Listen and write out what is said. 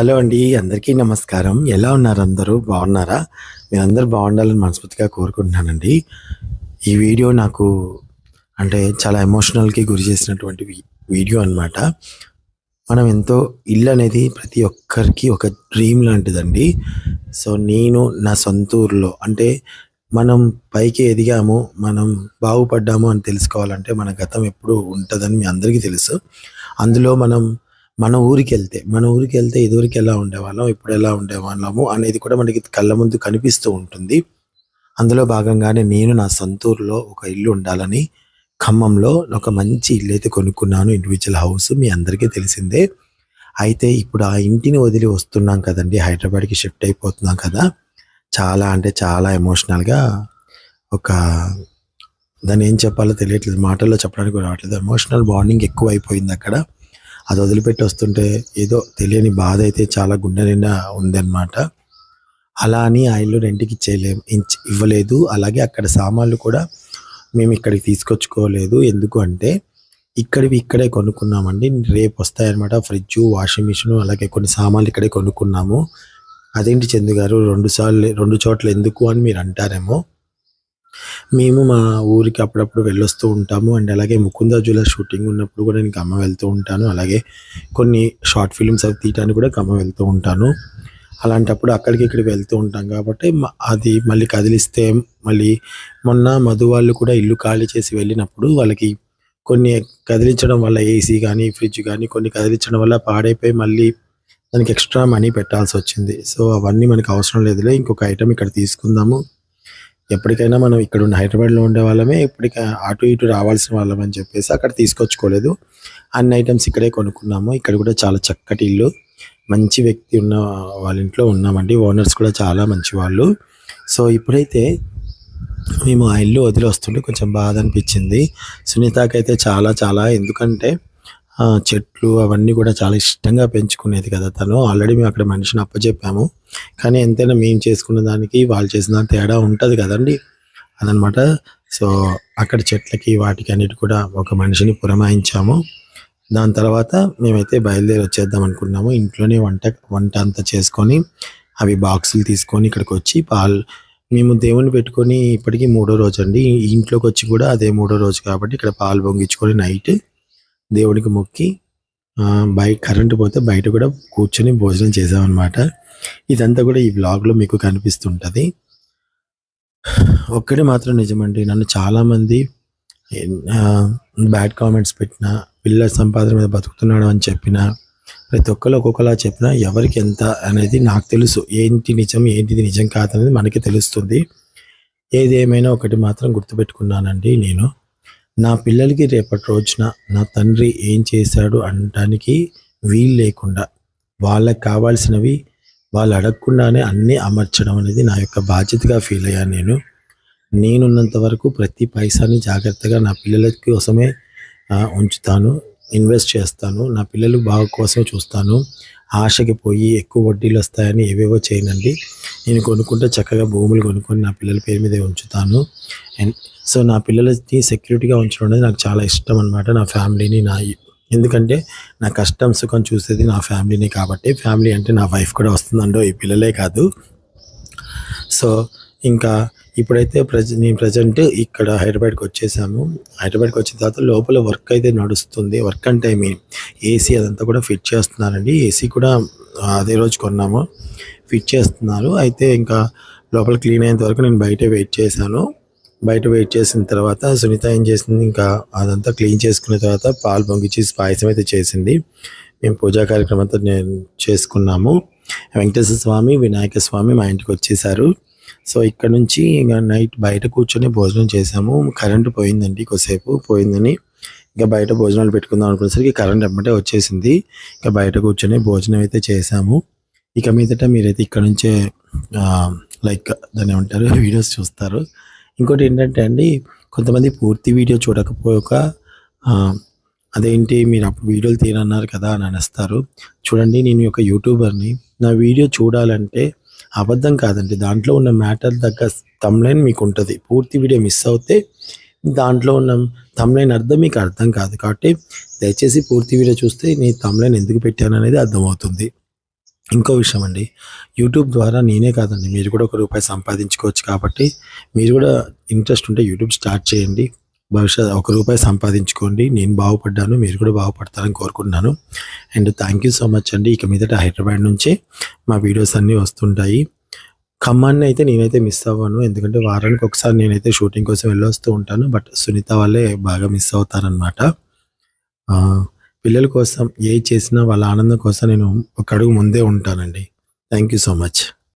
Hello అండి అందరికీ నమస్కారం. ఎలా ఉన్నారు అందరూ? బాగున్నారా? మీరు అందరూ బాగుండాలని మనస్ఫూర్తిగా కోరుకుంటున్నానండి. ఈ వీడియో నాకు అంటే చాలా ఎమోషనల్కి గురి చేసినటువంటి వీడియో అన్నమాట. మనం ఎంతో ఇల్లు అనేది ప్రతి ఒక్కరికి ఒక డ్రీమ్ లాంటిదండి. సో నేను నా సొంత ఊర్లో అంటే మనం పైకి ఎదిగాము మనం బాగుపడ్డాము అని తెలుసుకోవాలంటే మన గతం ఎప్పుడు ఉంటుందని మీ అందరికీ తెలుసు. అందులో మనం మన ఊరికి వెళ్తే మన ఊరికి వెళ్తే ఇదివరకు ఎలా ఉండేవాళ్ళం ఇప్పుడు ఎలా ఉండేవాళ్ళము అనేది కూడా మనకి కళ్ళ ముందు కనిపిస్తూ ఉంటుంది. అందులో భాగంగానే నేను నా సొంతూరులో ఒక ఇల్లు ఉండాలని ఖమ్మంలో ఒక మంచి ఇల్లు అయితే కొనుక్కున్నాను ఇండివిజువల్ హౌస్ మీ అందరికీ తెలిసిందే. అయితే ఇప్పుడు ఆ ఇంటిని వదిలి వస్తున్నాం కదండి హైదరాబాద్కి షిఫ్ట్ అయిపోతున్నాం కదా చాలా అంటే చాలా ఎమోషనల్గా ఒక దాన్ని ఏం చెప్పాలో తెలియట్లేదు మాటల్లో చెప్పడానికి కూడా రావట్లేదు. ఎమోషనల్ బాండింగ్ ఎక్కువ అయిపోయింది అక్కడ. అది వదిలిపెట్టి వస్తుంటే ఏదో తెలియని బాధ అయితే చాలా గుండె నిండా ఉందన్నమాట. అలా అని ఆ ఇల్లు రెంట్కి ఇచ్చేయలేము ఇవ్వలేదు. అలాగే అక్కడ సామాన్లు కూడా మేము ఇక్కడికి తీసుకొచ్చుకోలేదు. ఎందుకు అంటే ఇక్కడివి ఇక్కడే కొనుక్కున్నామండి. రేపు వస్తాయన్నమాట ఫ్రిడ్జ్ వాషింగ్ మిషన్ అలాగే కొన్ని సామాన్లు ఇక్కడే కొనుక్కున్నాము. అదేంటి చందు గారు రెండు సార్లు రెండు చోట్ల ఎందుకు అని మీరు అంటారేమో. మేము మా ఊరికి అప్పుడప్పుడు వెళ్ళొస్తూ ఉంటాము. అండ్ అలాగే ముకుంద జ్యువెలర్ షూటింగ్ ఉన్నప్పుడు కూడా నేను అమ్మ వెళ్తూ ఉంటాను. అలాగే కొన్ని షార్ట్ ఫిల్మ్స్ అవి తీయడానికి కూడా ఖమ్మం వెళ్తూ ఉంటాను. అలాంటప్పుడు అక్కడికి ఇక్కడికి వెళ్తూ ఉంటాం కాబట్టి అది మళ్ళీ కదిలిస్తే మళ్ళీ మొన్న మధు వాళ్ళు కూడా ఇల్లు ఖాళీ చేసి వెళ్ళినప్పుడు వాళ్ళకి కొన్ని కదిలించడం వల్ల ఏసీ కానీ ఫ్రిడ్జ్ కానీ కొన్ని కదిలించడం వల్ల పాడైపోయి మళ్ళీ దానికి ఎక్స్ట్రా మనీ పెట్టాల్సి వచ్చింది. సో అవన్నీ మనకు అవసరం లేదులే. ఇంకొక ఐటమ్ ఇక్కడ తీసుకుందాము. ఎప్పటికైనా మనం ఇక్కడ ఉన్న హైదరాబాద్లో ఉండే వాళ్ళమే ఇప్పటికీ అటు ఇటు రావాల్సిన వాళ్ళం అని చెప్పేసి అక్కడ తీసుకొచ్చుకోలేదు. అన్ని ఐటమ్స్ ఇక్కడే కొనుక్కున్నాము. ఇక్కడ కూడా చాలా చక్కటి ఇల్లు. మంచి వ్యక్తి ఉన్న వాళ్ళ ఇంట్లో ఉన్నామండి. ఓనర్స్ కూడా చాలా మంచి వాళ్ళు. సో ఇప్పుడైతే మేము ఆ ఇల్లు వదిలి వస్తుంటే కొంచెం బాధ అనిపించింది. సునీతకైతే చాలా చాలా ఎందుకంటే చెట్లు అవన్నీ కూడా చాలా ఇష్టంగా పెంచుకునేది కదా తను. ఆల్రెడీ మేము అక్కడ మనిషిని అప్పచెప్పాము. కానీ ఎంతైనా మేము చేసుకున్న దానికి వాళ్ళు చేసిన దానికి తేడా ఉంటుంది కదండి. అదనమాట. సో అక్కడ చెట్లకి వాటికి అన్నిటి కూడా ఒక మనిషిని పురమాయించాము. దాని తర్వాత మేమైతే బయలుదేరి వచ్చేద్దాం అనుకున్నాము. ఇంట్లోనే వంట వంట అంతా చేసుకొని అవి బాక్సులు తీసుకొని ఇక్కడికి వచ్చి పాలు మేము దేవుని పెట్టుకొని ఇప్పటికీ మూడో రోజు అండి ఇంట్లోకి వచ్చి కూడా అదే మూడో రోజు కాబట్టి ఇక్కడ పాలు పొంగించుకొని నైట్ దేవుడికి మొక్కి బయట కరెంటు పోతే బయట కూడా కూర్చొని భోజనం చేసామన్నమాట. ఇదంతా కూడా ఈ బ్లాగ్లో మీకు కనిపిస్తుంటుంది. ఒక్కటి మాత్రం నిజమండి నన్ను చాలామంది బ్యాడ్ కామెంట్స్ పెట్టిన పిల్లల సంపాదన మీద బతుకుతున్నాడు అని చెప్పిన ప్రతి ఒక్కరు ఒక్కొక్కలా చెప్పినా ఎవరికి ఎంత అనేది నాకు తెలుసు. ఏంటి నిజం ఏంటిది నిజం కాదనేది మనకి తెలుస్తుంది. ఏదేమైనా ఒకటి మాత్రం గుర్తుపెట్టుకున్నానండి నేను. నా పిల్లలకి రేపటి రోజున నా తండ్రి ఏం చేశాడు అనడానికి వీలు లేకుండా వాళ్ళకి కావాల్సినవి వాళ్ళు అడగకుండానే అన్నీ అమర్చడం అనేది నా యొక్క బాధ్యతగా ఫీల్ అయ్యాను నేను. నేనున్నంత వరకు ప్రతి పైసాని జాగ్రత్తగా నా పిల్లల కోసమే ఉంచుతాను. ఇన్వెస్ట్ చేస్తాను. నా పిల్లలు బాగు కోసమే చూస్తాను. ఆశకి పోయి ఎక్కువ వడ్డీలు వస్తాయని ఏవేవో చేయనండి. నేను కొనుక్కుంటే చక్కగా భూములు కొనుక్కొని నా పిల్లల పేరు మీదే ఉంచుతాను. అండ్ సో నా పిల్లలకి సెక్యూరిటీగా ఉంచడం అనేది నాకు చాలా ఇష్టం అనమాట నా ఫ్యామిలీని నా ఎందుకంటే నా కష్టం సుఖం చూసేది నా ఫ్యామిలీని కాబట్టి ఫ్యామిలీ అంటే నా వైఫ్ కూడా వస్తుందండో ఈ పిల్లలే కాదు. సో ఇంకా ఇప్పుడైతే ప్రజ నేను ప్రజెంట్ ఇక్కడ హైదరాబాద్కి వచ్చేసాము. హైదరాబాద్కి వచ్చిన తర్వాత లోపల వర్క్ అయితే నడుస్తుంది. వర్క్ అంటే ఐ మీన్ ఏసీ అదంతా కూడా ఫిట్ చేస్తున్నారండి. ఏసీ కూడా అదే రోజు కొన్నాము. ఫిట్ చేస్తున్నారు. అయితే ఇంకా లోపల క్లీన్ అయ్యేంత వరకు నేను బయట వెయిట్ చేశాను. బయట వెయిట్ చేసిన తర్వాత సునీత ఏం చేసింది? ఇంకా అదంతా క్లీన్ చేసుకున్న తర్వాత పాలు పొంగిచ్చి పాయసం అయితే చేసింది. మేము పూజా కార్యక్రమం అంతా నేను చేసుకున్నాము. వెంకటేశ్వర స్వామి వినాయక స్వామి మా ఇంటికి వచ్చేసారు. సో ఇక్కడ నుంచి ఇంకా నైట్ బయట కూర్చొని భోజనం చేసాము. కరెంటు పోయిందండి కొద్దిసేపు పోయిందని. ఇంకా బయట భోజనాలు పెట్టుకుందాం అనుకునేసరికి కరెంట్ ఎమ్మటే వచ్చేసింది. ఇంకా బయట కూర్చొని భోజనం అయితే చేసాము. ఇక మీదట మీరైతే ఇక్కడ నుంచే లైక్ దాన్ని ఏమంటారు వీడియోస్ చూస్తారు. ఇంకోటి ఏంటంటే అండి కొంతమంది పూర్తి వీడియో చూడకపోక అదేంటి మీరు అప్పుడు వీడియోలు తీయనన్నారు కదా అని అనేస్తారు. చూడండి నేను ఒక యూట్యూబర్ని. నా వీడియో చూడాలంటే అబద్ధం కాదండి. దాంట్లో ఉన్న మ్యాటర్ తగ్గ తమ్లైన్ మీకు ఉంటుంది పూర్తి వీడియో మిస్ అవుతే దాంట్లో ఉన్న తమ్లైన్ అర్థం మీకు అర్థం కాదు కాబట్టి దయచేసి పూర్తి వీడియో చూస్తే నీ తమ్లైన్ ఎందుకు పెట్టాను అనేది అర్థమవుతుంది. ఇంకో విషయం అండి. యూట్యూబ్ ద్వారా నేనే కాదండి. మీరు కూడా ఒక రూపాయి సంపాదించుకోవచ్చు కాబట్టి మీరు కూడా ఇంట్రెస్ట్ ఉంటే యూట్యూబ్ స్టార్ట్ చేయండి. భవిష్యత్ ఒక రూపాయి సంపాదించుకోండి. నేను బాగుపడ్డాను మీరు కూడా బాగుపడతారని కోరుకుంటున్నాను. And thank you so much అండి. ఇక మీదట హైదరాబాద్ నుంచి మా వీడియోస్ అన్నీ వస్తుంటాయి. ఖమ్మాన్ని అయితే నేనైతే మిస్ అవ్వను. ఎందుకంటే వారానికి ఒకసారి నేనైతే షూటింగ్ కోసం వెళ్ళొస్తూ ఉంటాను. బట్ సునీత వాళ్ళే బాగా మిస్ అవుతారనమాట పిల్లల కోసం ఏ చేసినా వాళ్ళ ఆనందం కోసం నేను ఒక అడుగు ముందే ఉంటానండి. Thank you so much.